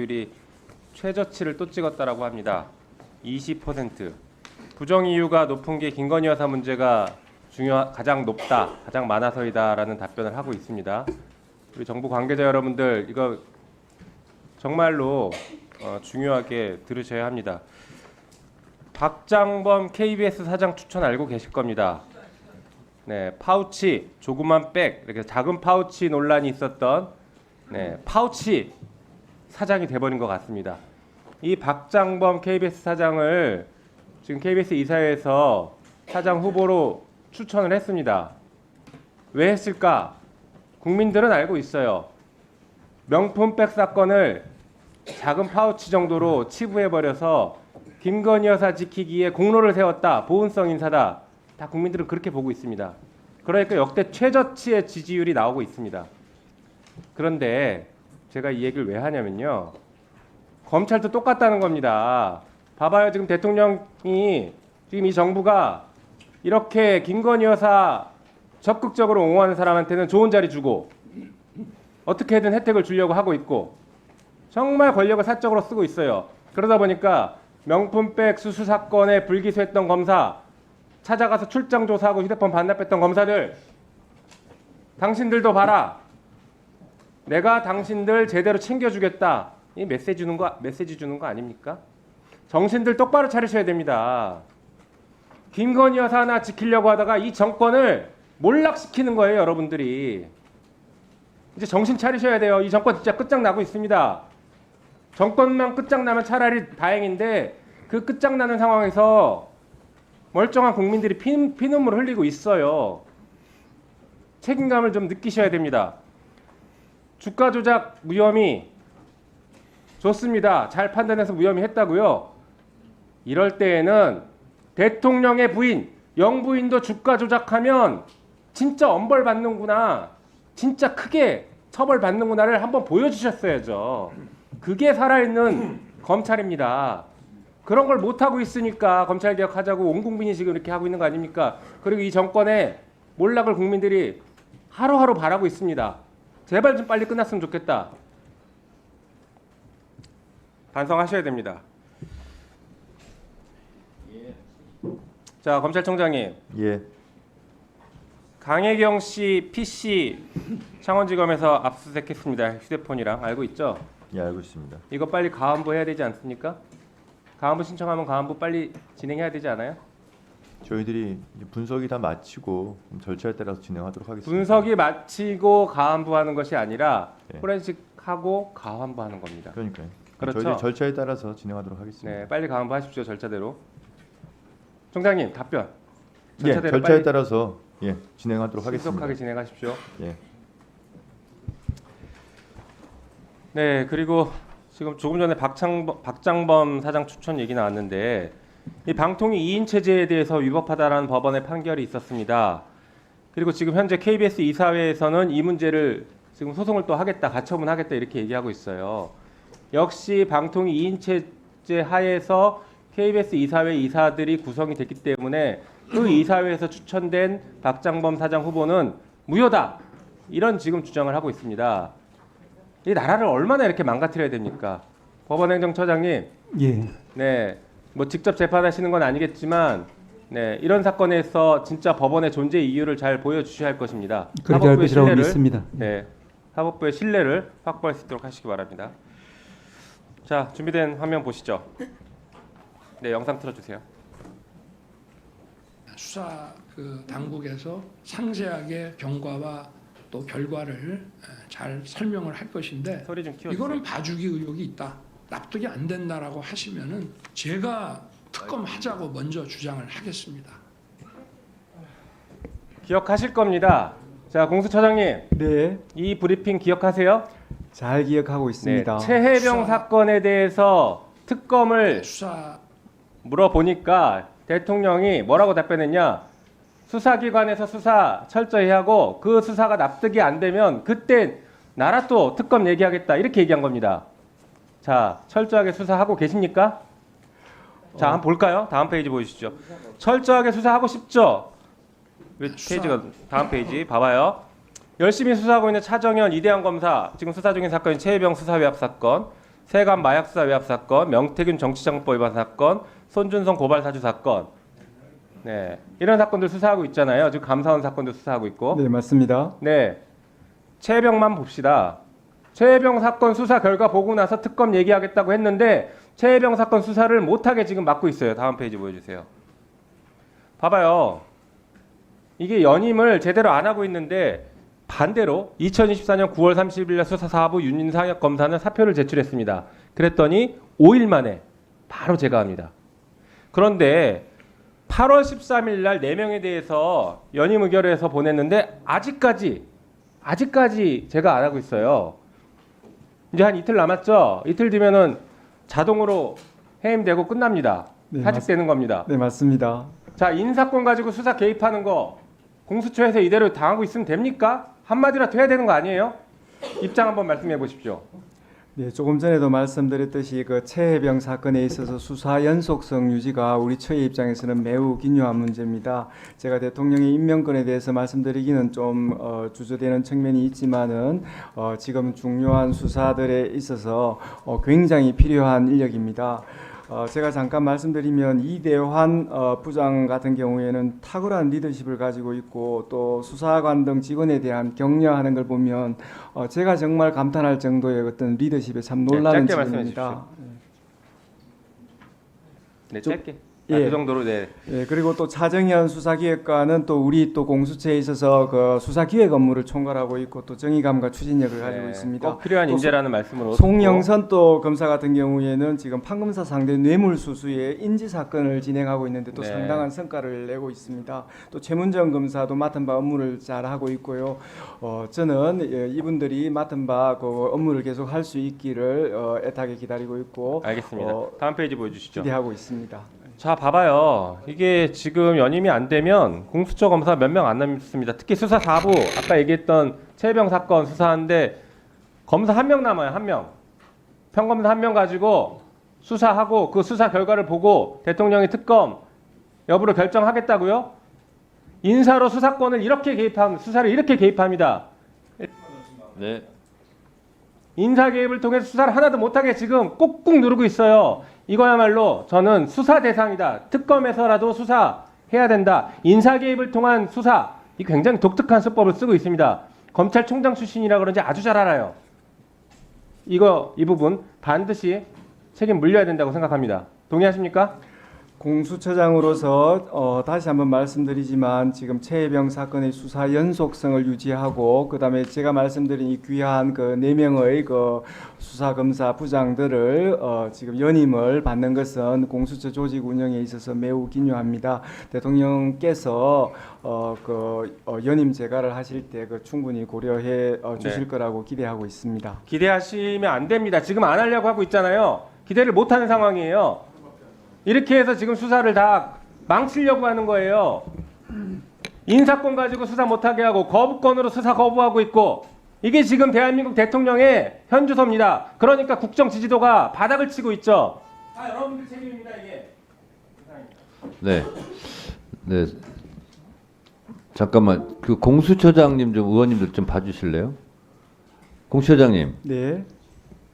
율이 최저치를 또 찍었다라고 합니다. 20%. 부정 이유가 높은 게 김건희 여사 문제가 중요 가장 높다, 가장 많아서이다라는 답변을 하고 있습니다. 우리 정부 관계자 여러분들 이거 정말로 어, 중요하게 들으셔야 합니다. 박장범 KBS 사장 추천 알고 계실 겁니다. 네, 파우치 조그만 백 이렇게 작은 파우치 논란이 있었던 네, 파우치 사장이 돼버린 것 같습니다. 이 박장범 KBS 사장을 지금 KBS 이사회에서 사장 후보로 추천을 했습니다. 왜 했을까? 국민들은 알고 있어요. 명품백 사건을 작은 파우치 정도로 치부해 버려서 김건희 여사 지키기에 공로를 세웠다. 보훈성 인사다. 다 국민들은 그렇게 보고 있습니다. 그러니까 역대 최저치의 지지율이 나오고 있습니다. 그런데 제가 이 얘기를 왜 하냐면요. 검찰도 똑같다는 겁니다. 봐봐요. 지금 대통령이 지금 이 정부가 이렇게 김건희 여사 적극적으로 옹호하는 사람한테는 좋은 자리 주고 어떻게든 혜택을 주려고 하고 있고 정말 권력을 사적으로 쓰고 있어요. 그러다 보니까 명품백 수수 사건에 불기소했던 검사 찾아가서 출장 조사하고 휴대폰 반납했던 검사들 당신들도 봐라. 내가 당신들 제대로 챙겨주겠다. 이 메시지 주는 거 메시지 주는 거 아닙니까? 정신들 똑바로 차리셔야 됩니다. 김건희 여사 하나 지키려고 하다가 이 정권을 몰락시키는 거예요, 여러분들이. 이제 정신 차리셔야 돼요. 이 정권 진짜 끝장나고 있습니다. 정권만 끝장나면 차라리 다행인데 그 끝장나는 상황에서 멀쩡한 국민들이 피, 피눈물 흘리고 있어요. 책임감을 좀 느끼셔야 됩니다. 주가 조작 무혐의 좋습니다. 잘 판단해서 무혐의 했다고요. 이럴 때에는 대통령의 부인, 영부인도 주가 조작하면 진짜 엄벌 받는구나. 진짜 크게 처벌 받는구나를 한번 보여주셨어야죠. 그게 살아있는 검찰입니다. 그런 걸 못하고 있으니까 검찰 개혁 하자고 온 국민이 지금 이렇게 하고 있는 거 아닙니까? 그리고 이 정권의 몰락을 국민들이 하루하루 바라고 있습니다. 제발 좀 빨리 끝났으면 좋겠다. 반성하셔야 됩니다. 자, 검찰총장님. 예, 강혜경 씨 PC 창원지검에서 압수수색했습니다. 휴대폰이랑 알고 있죠? 예 알고 있습니다. 이거 빨리 가안부 해야 되지 않습니까? 가안부 신청하면 가안부 빨리 진행해야 되지 않아요? 저희들이 이제 분석이 다 마치고 절차에 따라서 진행하도록 하겠습니다. 분석이 마치고 가안부 하는 것이 아니라 예. 포렌식 하고 가안부 하는 겁니다. 그러니까요. 그렇죠. 저희들 절차에 따라서 진행하도록 하겠습니다. 네, 빨리 가안부 하십시오. 절차대로. 총장님 답변. 예, 절차대로 절차에 빨리 따라서 예 진행하도록 신속하게 하겠습니다. 진행하십시오. 예, 네, 그리고 지금 조금 전에 박창범, 박장범 사장 추천 얘기 나왔는데 이 방통위 2인 체제에 대해서 위법하다라는 법원의 판결이 있었습니다. 그리고 지금 현재 KBS 이사회에서는 이 문제를 지금 소송을 또 하겠다, 가처분 하겠다 이렇게 얘기하고 있어요. 역시 방통위 2인 체제 하에서 KBS 이사회 이사들이 구성이 됐기 때문에 그 이사회에서 추천된 박장범 사장 후보는 무효다. 이런 지금 주장을 하고 있습니다. 이 나라를 얼마나 이렇게 망가뜨려야 됩니까? 법원행정처장님, 예, 네, 뭐 직접 재판하시는 건 아니겠지만, 네, 이런 사건에서 진짜 법원의 존재 이유를 잘 보여주셔야 할 것입니다. 그렇게 할 것이라고 신뢰를, 믿습니다. 네, 사법부의 신뢰를 확보할 수 있도록 하시기 바랍니다. 자, 준비된 화면 보시죠. 네, 영상 틀어주세요. 수사 그 당국에서 상세하게 경과와 또 결과를 에, 잘 설명을 할 것인데 소리 좀 키워주세요. 이거는 봐주기 의혹이 있다. 납득이 안 된다라고 하시면은 제가 특검하자고 먼저 주장을 하겠습니다. 기억하실 겁니다. 자, 공수처장님, 네, 이 브리핑 기억하세요? 잘 기억하고 있습니다. 네, 최혜병 수사- 사건에 대해서 특검을 수사 물어보니까 대통령이 뭐라고 답변했냐? 수사기관에서 수사 철저히 하고 그 수사가 납득이 안 되면 그때 나라 또 특검 얘기하겠다 이렇게 얘기한 겁니다. 자, 철저하게 수사하고 계십니까? 자, 한번 볼까요? 다음 페이지 보여주시죠. 철저하게 수사하고 싶죠? 왜 페이지가 다음 페이지 봐봐요. 열심히 수사하고 있는 차정현 이대한 검사 지금 수사 중인 사건인 최혜병 수사 외압 사건 세관 마약 수사 외압 사건, 명태균 정치자금법 위반 사건, 손준성 고발 사주 사건. 네, 이런 사건들 수사하고 있잖아요. 지금 감사원 사건도 수사하고 있고. 네, 맞습니다. 네. 최혜병만 봅시다. 최혜병 사건 수사 결과 보고 나서 특검 얘기하겠다고 했는데 최혜병 사건 수사를 못하게 지금 막고 있어요. 다음 페이지 보여주세요. 봐봐요. 이게 연임을 제대로 안 하고 있는데 반대로 2024년 9월 30일 날 수사 4부 윤인상혁 검사는 사표를 제출했습니다. 그랬더니 5일 만에 바로 제거합니다. 그런데 8월 13일 날 4명에 대해서 연임 의결해서 보냈는데 아직까지 아직까지 제가 안 하고 있어요. 이제 한 이틀 남았죠. 이틀 뒤면은 자동으로 해임되고 끝납니다. 네, 사직되는 겁니다. 네, 맞습니다. 자 인사권 가지고 수사 개입하는 거 공수처에서 이대로 당하고 있으면 됩니까? 한마디라도 해야 되는 거 아니에요? 입장 한번 말씀해 보십시오. 네, 조금 전에도 말씀드렸듯이 그 최해병 사건에 있어서 수사 연속성 유지가 우리 처의 입장에서는 매우 긴요한 문제입니다. 제가 대통령의 임명권에 대해서 말씀드리기는 좀 어, 주저되는 측면이 있지만은 어, 지금 중요한 수사들에 있어서 어, 굉장히 필요한 인력입니다. 어, 제가 잠깐 말씀드리면 이대환 어, 부장 같은 경우에는 탁월한 리더십을 가지고 있고 또 수사관 등 직원에 대한 격려하는 걸 보면 어, 제가 정말 감탄할 정도의 어떤 리더십에 참 네, 놀라는 짧게 말씀해 측면입니다. 네, 좀- 짧게. 예. 아, 그 정도로 네. 예, 그리고 또 차정현 수사기획관은 또 우리 또 공수처에 있어서 그 수사기획 업무를 총괄하고 있고 또 정의감과 추진력을 가지고 네, 있습니다. 꼭 필요한 또 인재라는 말씀으로 송영선 또 검사 같은 경우에는 지금 판검사 상대 뇌물수수의 인지 사건을 진행하고 있는데 또 네. 상당한 성과를 내고 있습니다. 또 최문정 검사도 맡은 바 업무를 잘 하고 있고요. 어, 저는 예, 이분들이 맡은 바 그 업무를 계속 할 수 있기를 어, 애타게 기다리고 있고 알겠습니다. 어, 다음 페이지 보여주시죠. 기대하고 있습니다. 자, 봐봐요. 이게 지금 연임이 안 되면 공수처 검사 몇 명 안 남습니다. 특히 수사 4부 아까 얘기했던 최병 사건 수사하는데 검사 한 명 남아요. 한 명. 평검사 한 명 가지고 수사하고 그 수사 결과를 보고 대통령이 특검 여부를 결정하겠다고요? 인사로 수사권을 이렇게 개입함 수사를 이렇게 개입합니다. 네. 인사 개입을 통해서 수사를 하나도 못하게 지금 꾹꾹 누르고 있어요. 이거야말로 저는 수사 대상이다. 특검에서라도 수사해야 된다. 인사 개입을 통한 수사, 이 굉장히 독특한 수법을 쓰고 있습니다. 검찰총장 출신이라 그런지 아주 잘 알아요. 이거 이 부분 반드시 책임 물려야 된다고 생각합니다. 동의하십니까? 공수처장으로서 어, 다시 한번 말씀드리지만 지금 최혜병 사건의 수사 연속성을 유지하고 그다음에 제가 말씀드린 이 귀한 그 네 명의 그 수사 검사 부장들을 어, 지금 연임을 받는 것은 공수처 조직 운영에 있어서 매우 긴요합니다. 대통령께서 어, 그 어, 연임 재가를 하실 때 그 충분히 고려해 어, 주실 네. 거라고 기대하고 있습니다. 기대하시면 안 됩니다. 지금 안 하려고 하고 있잖아요. 기대를 못 하는 상황이에요. 이렇게 해서 지금 수사를 다 망치려고 하는 거예요. 인사권 가지고 수사 못하게 하고 거부권으로 수사 거부하고 있고 이게 지금 대한민국 대통령의 현주소입니다. 그러니까 국정 지지도가 바닥을 치고 있죠. 아 여러분들 책임입니다 이게. 네. 네. 잠깐만. 그 공수처장님 좀 의원님들 좀 봐주실래요? 공수처장님. 네.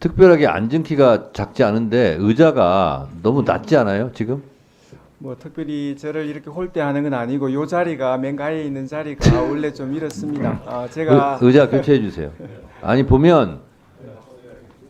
특별하게 앉은 키가 작지 않은데 의자가 너무 낮지 않아요 지금? 뭐 특별히 저를 이렇게 홀대하는 건 아니고 요 자리가 맨 가에 있는 자리가 원래 좀 이렇습니다. 아, 제가 의, 의자 교체해 주세요. 아니 보면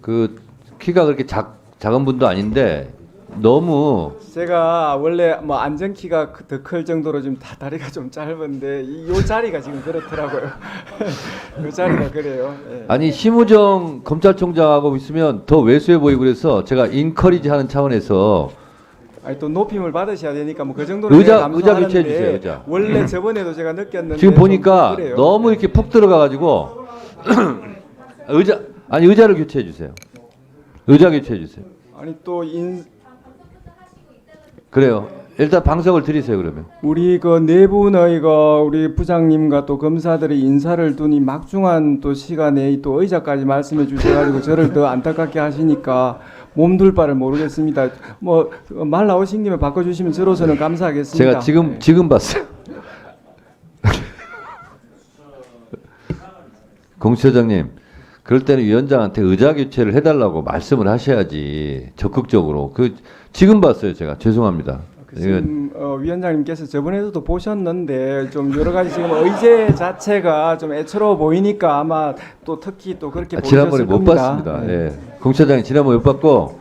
그 키가 그렇게 작 작은 분도 아닌데 너무 제가 원래 뭐 안전키가 더 클 정도로 좀다 다리가 좀 짧은데 이, 요 자리가 지금 그렇더라고요. 요 자리가 그래요. 예. 아니 심우정 검찰총장하고 있으면 더 왜소해 보이고 그래서 제가 인커리지하는 차원에서 아니 또 높임을 받으셔야 되니까 뭐 그 정도로 의자- 제가 의자 교체해 주세요, 의자. 원래 저번에도 제가 느꼈는데 지금 좀 보니까 그래요. 너무 이렇게 푹 들어가가지고 의자 아니 의자를 교체해 주세요. 의자 교체해 주세요. 아니 또 인, 그래요. 일단 방석을 드리세요 그러면. 우리 그 내분의 그 우리 부장님과 또 검사들의 인사를 두니 막중한 또 시간에 또 의자까지 말씀해 주셔가지고 저를 더 안타깝게 하시니까 몸둘 바를 모르겠습니다. 뭐 말 나오신 김에 바꿔주시면 저로서는 감사하겠습니다. 제가 지금 네. 지금 봤어요. 공수처장님, 그럴 때는 위원장한테 의자 교체를 해달라고 말씀을 하셔야지 적극적으로 그 지금 봤어요 제가 죄송합니다. 이건 지금 어, 위원장님께서 저번에도 보셨는데 좀 여러 가지 지금 의제 자체가 좀 애처로워 보이니까 아마 또 특히 또 그렇게 아, 보셨을 지난번에 못 겁니다. 봤습니다. 네. 예. 공차장이 지난번에 못 봤고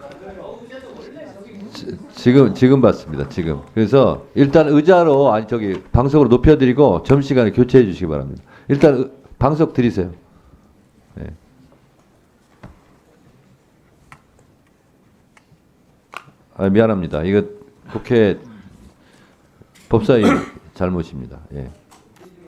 지- 지금 지금 봤습니다. 지금 그래서 일단 의자로 아니 저기 방석으로 높여 드리고 점 시간에 교체해 주시기 바랍니다. 일단 의- 방석 드리세요. 예. 아, 미안합니다. 이거 국회 법사위 잘못입니다. 예.